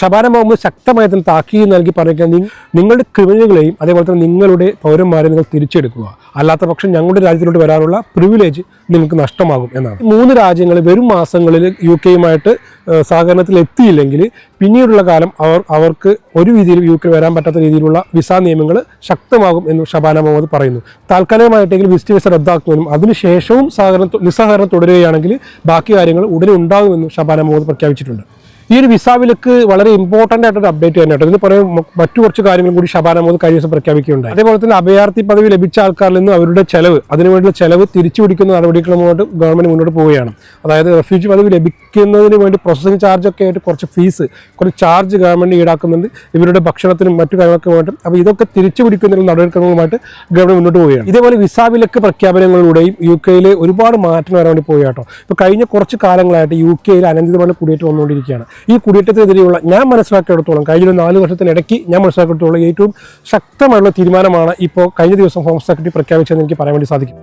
ഷബാന മുഹമ്മദ് ശക്തമായി തന്നെ താക്കീത് നൽകി പറയുക നിങ്ങളുടെ ക്രിമിനലുകളെയും അതേപോലെ തന്നെ നിങ്ങളുടെ പൗരന്മാരെ നിങ്ങൾ തിരിച്ചെടുക്കുക. അല്ലാത്ത പക്ഷം ഞങ്ങളുടെ രാജ്യത്തിലോട്ട് വരാനുള്ള പ്രിവിലേജ് നിങ്ങൾക്ക് നഷ്ടമാകും എന്നാണ്. മൂന്ന് രാജ്യങ്ങൾ വരും മാസങ്ങളിൽ യു കെയുമായിട്ട് സഹകരണത്തിൽ എത്തിയില്ലെങ്കിൽ പിന്നീടുള്ള കാലം അവർ അവർക്ക് ഒരു രീതിയിൽ യു കെ വരാൻ പറ്റാത്ത രീതിയിലുള്ള വിസ നിയമങ്ങൾ ശക്തമാകും എന്ന് ഷബാന മുഹമ്മദ് പറയുന്നു. താൽക്കാലികമായിട്ടെങ്കിലും വിസിറ്റ് വിസ റദ്ദാക്കുമെന്നും അതിനുശേഷവും സഹകരണം നിസ്സഹകരണം തുടരുകയാണെങ്കിൽ ബാക്കി കാര്യങ്ങൾ ഉടനെ ഉണ്ടാകുമെന്നും ഷബാന മുഹമ്മദ് പ്രഖ്യാപിച്ചിട്ടുണ്ട്. ഈ ഒരു വിസ വിലക്ക് വളരെ ഇമ്പോർട്ടന്റ് ആയിട്ടൊരു അപ്ഡേറ്റ് തന്നെയാണ് കേട്ടോ. ഇതിന് പറയാൻ മറ്റു കുറച്ച് കാര്യങ്ങളും കൂടി ഷബാന മോദ് കഴിഞ്ഞ ദിവസം പ്രഖ്യാപിക്കുകയുണ്ടായി. അതേപോലെ തന്നെ അഭയാർത്ഥി പദവി ലഭിച്ച ആൾക്കാരിൽ നിന്ന് അവരുടെ ചെലവ് അതിനുവേണ്ടിയുള്ള ചെലവ് തിരിച്ചു പിടിക്കുന്ന നടപടികളുമായിട്ട് ഗവൺമെന്റ് മുന്നോട്ട് പോവുകയാണ്. അതായത് റെഫ്യൂജി പദവി ലഭിക്കുന്നതിന് വേണ്ടി പ്രോസസ്സിംഗ് ചാർജ് ഒക്കെ ആയിട്ട് കുറച്ച് ഫീസ് കുറച്ച് ചാർജ് ഗവൺമെന്റ് ഈടാക്കുന്നുണ്ട്. ഇവരുടെ ഭക്ഷണത്തിനും മറ്റു കാര്യങ്ങളൊക്കെ അപ്പോൾ ഇതൊക്കെ തിരിച്ചു പിടിക്കുന്നതിനുള്ള നടപടിക്രമങ്ങളുമായിട്ട് ഗവൺമെന്റ് മുന്നോട്ട് പോവുകയാണ്. ഇതേപോലെ വിസ വിലക്ക് പ്രഖ്യാപനങ്ങളിലൂടെയും യു കെയിൽ ഒരുപാട് മാറ്റം വരാൻ വേണ്ടി പോയി കേട്ടോ. ഇപ്പോൾ കഴിഞ്ഞ കുറച്ച് കാലങ്ങളായിട്ട് യു കെയിൽ അനന്തരമായ കുടിയേറ്റം വന്നുകൊണ്ടിരിക്കുകയാണ്. ഈ കുടിയേറ്റത്തിനെതിരെയുള്ള ഞാൻ മനസ്സിലാക്കിയെടുത്തോളം കഴിഞ്ഞ ഒരു നാല് വർഷത്തിനിടയ്ക്ക് ഞാൻ മനസ്സിലാക്കിയെടുത്തോളം ഏറ്റവും ശക്തമായുള്ള തീരുമാനമാണ് ഇപ്പോൾ കഴിഞ്ഞ ദിവസം ഹോം സെക്രട്ടറി പ്രഖ്യാപിച്ചതെന്ന് എനിക്ക് പറയാൻ വേണ്ടി സാധിക്കും.